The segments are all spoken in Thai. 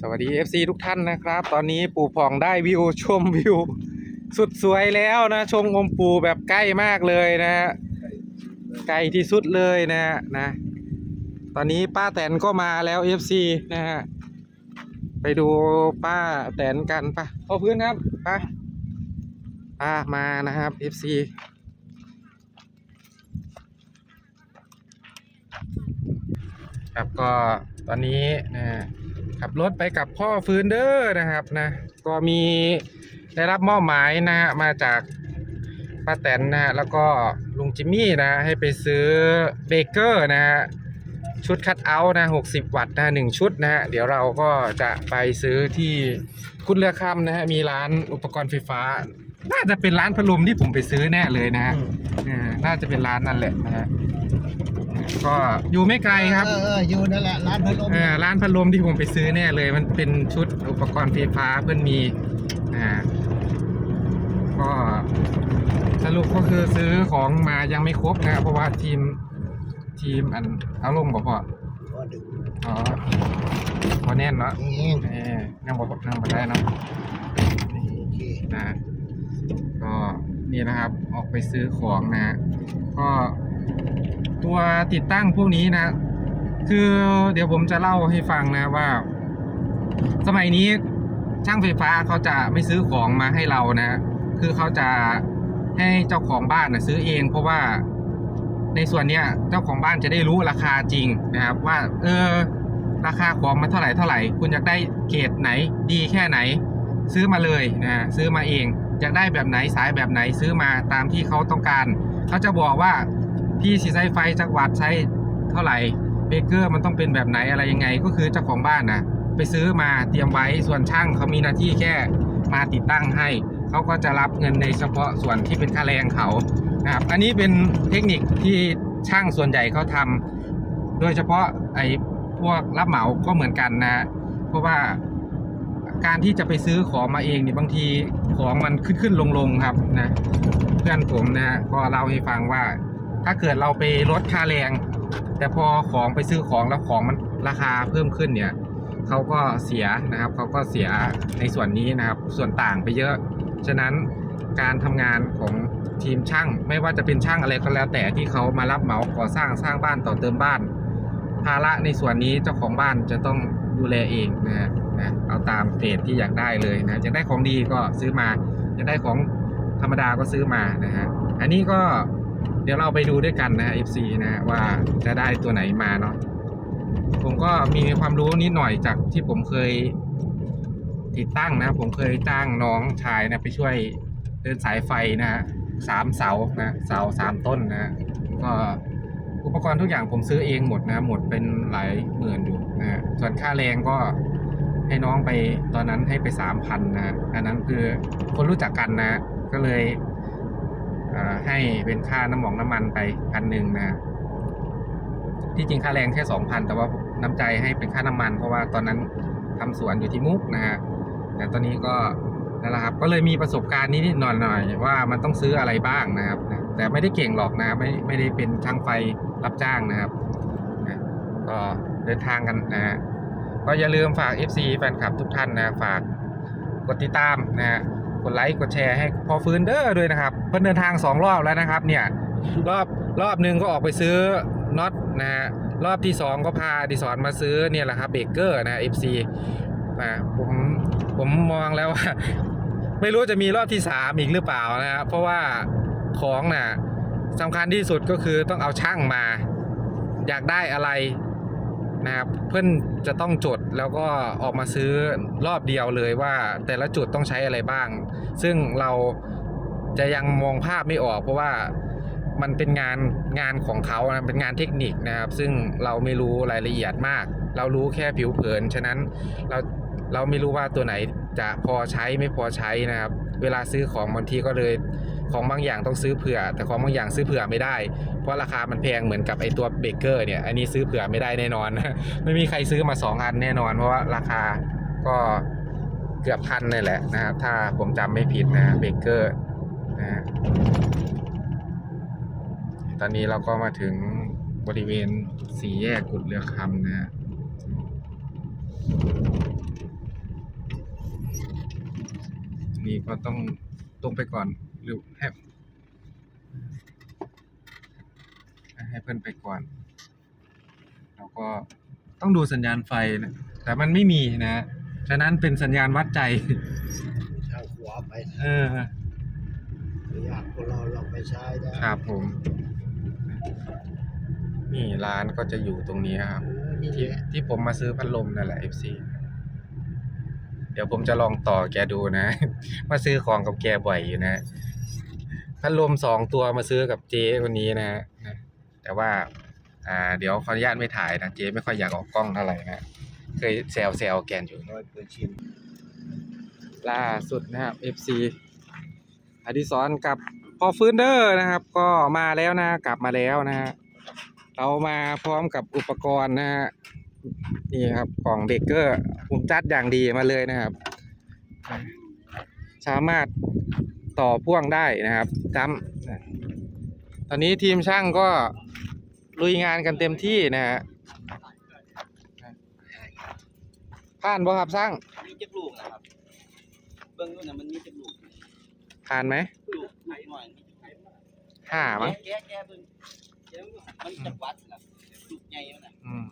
สวัสดี FC ทุกท่านนะครับ ตอนนี้ปู่ผ่องได้วิวชมวิว สุดสวยแล้วนะ ชมอมปู่แบบใกล้มากเลยนะฮะใกล้ที่สุดเลยนะฮะนะ ตอนนี้ป้าแตนก็มาแล้ว FC นะฮะไปดูป้าแตนกันปะพอพื้นครับป้าป้ามานะครับ FC ครับก็ตอนนี้นะ ขับรถไปกับพ่อฟื้นเดอร์นะครับนะก็มีได้รับมอบหมายนะฮะมาจากป้าแตนนะฮะแล้วก็ลุงจิมมี่นะให้ไปซื้อเบเกอร์นะฮะชุดคัดเอาท์นะ60วัตต์นะหนึ่งชุดนะฮะเดี๋ยวเราก็จะไปซื้อที่คุณเรือคำนะฮะมีร้านอุปกรณ์ไฟฟ้า น่าจะเป็นร้านพัดลมที่ผมไปซื้อแน่เลยนะฮะเออน่าจะเป็นร้านนั่นแหละนะฮะ ก็อยู่ไม่ไกลครับเออเอออยู่นั่นแหละร้านพัดลมเออร้านพัดลมที่ผมไปซื้อเนี่ยเลย มันเป็นชุดอุปกรณ์ไฟฟ้าเพื่อนมีอ่าก็สรุปก็คือซื้อของมายังไม่ครบนะครับเพราะว่าทีมทีมอันเอาลงบอกพอก็ดึกอ๋อพอแน่นเนาะนี่เออนั่งบอกนั่งมาได้เนาะโอเคนะก็นี่นะครับออกไปซื้อของนะก็ ตัวติดตั้งพวกนี้นะ คือเดี๋ยวผมจะเล่าให้ฟังนะว่า สมัยนี้ช่างไฟฟ้าเขาจะไม่ซื้อของมาให้เรานะ คือเขาจะให้เจ้าของบ้านนะซื้อเอง เพราะว่าในส่วนเนี้ยเจ้าของบ้านจะได้รู้ราคาจริงนะครับ ว่า เออ ราคาของมันเท่าไหร่เท่าไหร่ คุณอยากได้เกรดไหน ดีแค่ไหน ซื้อมาเลยนะซื้อมาเองอยากได้แบบไหนสายแบบไหนซื้อมาตามที่เขาต้องการ เขาจะบอกว่า พี่สีใช้ไฟจักรวัดใช้เท่าไหร่เบเกอร์มันต้องเป็นแบบไหนอะไรยังไง ก็คือเจ้าของบ้านนะไปซื้อมาเตรียมไว้ส่วนช่างเขามีหน้าที่แค่มาติดตั้งให้เขาก็จะรับเงินในเฉพาะส่วนที่เป็นค่าแรงเขานะครับอันนี้เป็นเทคนิคที่ช่างส่วนใหญ่เขาทำโดยเฉพาะไอ้พวกรับเหมาก็เหมือนกันนะ เพราะว่าการที่จะไปซื้อของมาเองเนี่ยบางทีของมันขึ้นขึ้นลงลงครับนะ เพื่อนผมนะก็เล่าให้ฟังว่า ถ้าเกิดเราไปลดค่าแรง แต่พอของไปซื้อของแล้วของมันราคาเพิ่มขึ้นเนี่ยเขาก็เสียนะครับเขาก็เสียในส่วนนี้นะครับ ส่วนต่างไปเยอะ ฉะนั้นการทำงานของทีมช่าง ไม่ว่าจะเป็นช่างอะไรก็แล้วแต่ที่เขามารับเหมาก่อสร้างสร้างบ้านต่อเติมบ้าน ภาระในส่วนนี้เจ้าของบ้านจะต้องดูแลเองนะฮะนะเอาตามเกรดที่อยากได้เลยนะอยากได้ของดีก็ซื้อมาอยากได้ของธรรมดาก็ซื้อมานะฮะอันนี้ก็ เดี๋ยวเราไปดูด้วยกันนะ FC นะฮะว่าจะได้ตัวไหนมาเนาะผมก็มีความรู้นิดหน่อยจากที่ผมเคยติดตั้งนะ ผมเคยจ้างน้องชายนะไปช่วยเดินสายไฟนะฮะสามเสานะเสาสามต้นนะก็อุปกรณ์ทุกอย่างผมซื้อเองหมดนะ หมดเป็นหลายหมื่นอยู่นะฮะส่วนค่าแรงก็ให้น้องไปตอนนั้นให้ไปสามพันนะอันนั้นคือคนรู้จักกันนะ ก็เลย ให้เป็นค่าน้ำหมองน้ำมันไปพันหนึ่งนะฮะที่จริงค่าแรงแค่สองพันแต่ว่าน้ำใจให้เป็นค่าน้ำมัน เพราะว่าตอนนั้นทำสวนอยู่ที่มุกนะฮะแต่ตอนนี้ก็นั่นแหละครับ ก็เลยมีประสบการณ์นิดๆหน่อยว่ามันต้องซื้ออะไรบ้างนะครับ แต่ไม่ได้เก่งหรอกนะไม่ไม่ได้เป็นช่างไฟรับจ้างนะครับก็เดินทางกันนะฮะก็อย่าลืมฝาก FC แฟนคลับทุกท่านนะฝากกดติดตามนะฮะ กดไลค์กดแชร์ให้พอฟื้นเด้อด้วยนะครับ เพิ่นเดินทางสองรอบแล้วนะครับ เนี่ยรอบรอบหนึ่งก็ออกไปซื้อน็อตนะฮะรอบที่สองก็พาดิสอนมาซื้อเนี่ยแหละครับเบเกอร์นะ FC นะผมผมมองแล้วว่า ไม่รู้จะมีรอบที่สามอีกหรือเปล่านะครับเพราะว่าของน่ะสำคัญที่สุดก็คือต้องเอาช่างมา อยากได้อะไร นะครับเพื่อนจะต้องจดแล้วก็ออกมาซื้อรอบเดียวเลยว่า แต่ละจุดต้องใช้อะไรบ้าง ซึ่งเราจะยังมองภาพไม่ออก เพราะว่ามันเป็นงานงานของเขานะเป็นงานเทคนิคนะครับ ซึ่งเราไม่รู้รายละเอียดมาก เรารู้แค่ผิวเผิน ฉะนั้นเราเราไม่รู้ว่าตัวไหนจะพอใช้ไม่พอใช้นะครับ เวลาซื้อของบางทีก็เลย ของบางอย่างต้องซื้อเผื่อ แต่ของบางอย่างซื้อเผื่อไม่ได้ เพราะราคามันแพงเหมือนกับไอตัวเบเกอร์เนี่ยอันนี้ซื้อเผื่อไม่ได้แน่นอน ไม่มีใครซื้อมาสองอันแน่นอน เพราะว่าราคาก็เกือบพันเลยแหละนะครับถ้าผมจำไม่ผิดนะเบเกอร์นะฮะตอนนี้เราก็มาถึงบริเวณสี่แยกกุดเรือคำนะฮะนี้ก็ต้องตรงไปก่อน หรือให้ให้เพื่อนไปก่อน แล้วก็ต้องดูสัญญาณไฟนะแต่มันไม่มีนะ ฉะนั้นเป็นสัญญาณวัดใจทางขวาไปเอออยากพวกเราลองไปใช้ได้ครับผม นี่ร้านก็จะอยู่ตรงนี้ครับเออนี่ที่แหละที่ผมมาซื้อพัดลมนั่นแหละ FC เดี๋ยวผมจะลองต่อแกดูนะ มาซื้อของกับแกบ่อยอยู่นะ พัดลมสองตัวมาซื้อกับเจ๊คนนี้นะฮะแต่ว่าอ่าเดี๋ยวขออนุญาตไม่ถ่ายนะเจ๊ไม่ค่อยอยากออกกล้องเท่าไหร่นะเคยแซวแซวแกนอยู่น้อยเกินชินล่าสุดนะครับ FC อดิศรกับพอฟื้นเดอร์นะครับ ก็มาแล้วนะกลับมาแล้วนะฮะเรามาพร้อมกับอุปกรณ์นะฮะนี่ครับกล่องเบเกอร์ผมจัดอย่างดีมาเลยนะครับ สามารถ ต่อพ่วงได้นะครับจำนะตอนนี้ทีมช่างก็ลุยงานกันเต็มที่นะฮะผ่านบ่ครับช่างมีจักลูกนะครับเบื้องนู้นน่ะมันมีจักลูกผ่านไหมลูกหน่อยหน่อยห้ามั้งแกะแกะเบิ่งแกะเบิ่งมันจักวัดนะลูกใหญ่มันน่ะอืม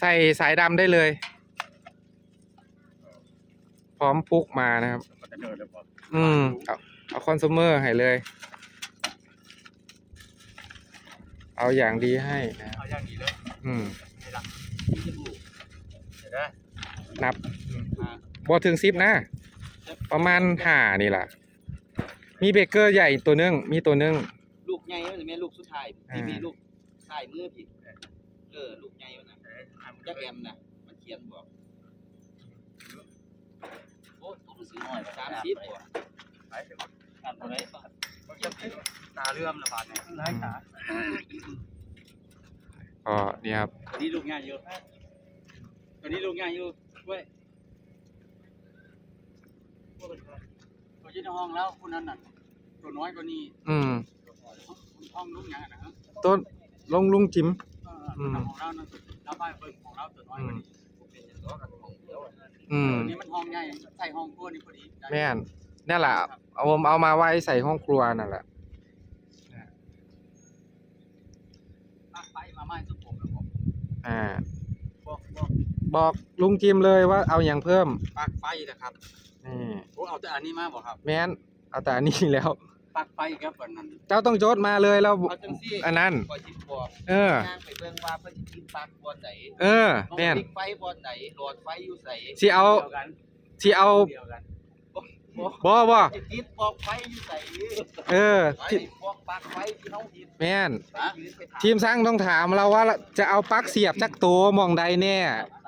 ใส่สายดำได้เลย พร้อมปลุกมานะครับ อืมเอา เอาคอน sumer ให้เลย เอาอย่างดีให้นะครับเอาอย่างนี้เลยอืมมีจักลูกเห็นไหมนับอ่าบอถึงสิบนะ ประมาณห้านี่แหละมีเบเกอร์ใหญ่ตัวหนึง มีตัวหนึง ลูกใหญ่มันแม่ลูกสุดท้ายที่อ่ามีมีลูกท้ายมือผิดเออลูกใหญ่มันน่ะจักแอมน่ะมันเขียนบอกโอ้ตัวหนังสือน้อยสามสิบบ่ไป ทำอะไรบ้างตาเลื่อมละบาดเนี่ยหลายตาก็เนี่ยครับตัวนี้ลูกใหญ่อยู่ตัวนี้ลูกใหญ่อยู่เว้ยตัวที่ในห้องแล้วคนนั้นน่ะตัวน้อยกว่านี้อืมห้องลูกใหญ่นะครับต้นลงลุงจิมเออตัวของเรานั่นเราไปเบิ่งของเราตัวน้อยกว่านี้อืมตัวนี้มันห้องใหญ่ใส่ห้องครัวนี่พอดีแม่น นั่นแหละเอาผมเอามาไว้ใส่ห้องครัวนั่นแหละปักไปมาไม้สุดผมแล้วผมอ่า บอกบอกบอกลุงจิมเลยว่าเอาอย่างเพิ่มปักไฟนะครับนี่ผมเอาแต่อันนี้มาบอกครับ แม่นเอาแต่อันนี้แล้วปักไฟครับอันนั้นเจ้าต้องโจทย์มาเลยแล้วเอาจังซี่อันนั้นคอยสิบอกเออ ย่างไปเบิ่งว่าเพิ่นสิกินปักบอนไหนเออแม่น ติ๊กไฟบอนไหนหลอดไฟอยู่ไสสิเอา เดียวกันที่เอาเดียวกัน บ่บ่จะติดบอกไฟอยู่ไสเออไอ้ที่พวกปักไฟที่เฮาติดแม่นฮะทีมสร้างต้องถามเราว่าจะเอาปลั๊กเสียบจักตัวหมองใดแน่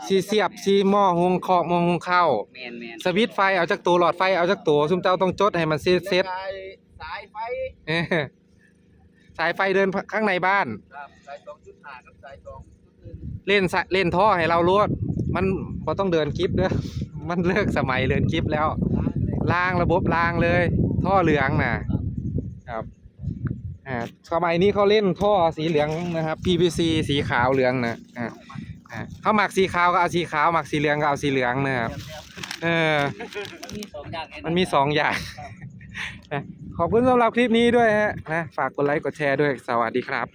สีเสียบสีหม้อหุงข้าวหม้อหุงข้าวแม่นแม่นสวิตช์ไฟเอาจักตัวหลอดไฟเอาจักตัวซุมเจ้าต้องจดให้มันเซตเซตแล้วก็สายไฟเออสายไฟเดินข้างในบ้านครับสาย2.5กับสาย2.1เล่นสะเล่นท่อให้เราลวดมันบ่ต้องเดินคลิปเด้อมันเลิกสมัยเดินคลิปแล้ว ล้างระบบล้างเลย ท่อเหลืองน่ะครับอ่าสมัยนี้เขาเล่นท่อสีเหลืองนะครับ PVC สีขาวเหลืองนะอ่าอ่าเขาหมักสีขาวก็เอาสีขาวหมักสีเหลืองก็เอาสีเหลืองนะครับเออมันมีสองอย่างมันมีสองอย่างนะขอบคุณสำหรับคลิปนี้ด้วยฮะนะฝากกดไลค์กดแชร์ด้วยสวัสดีครับ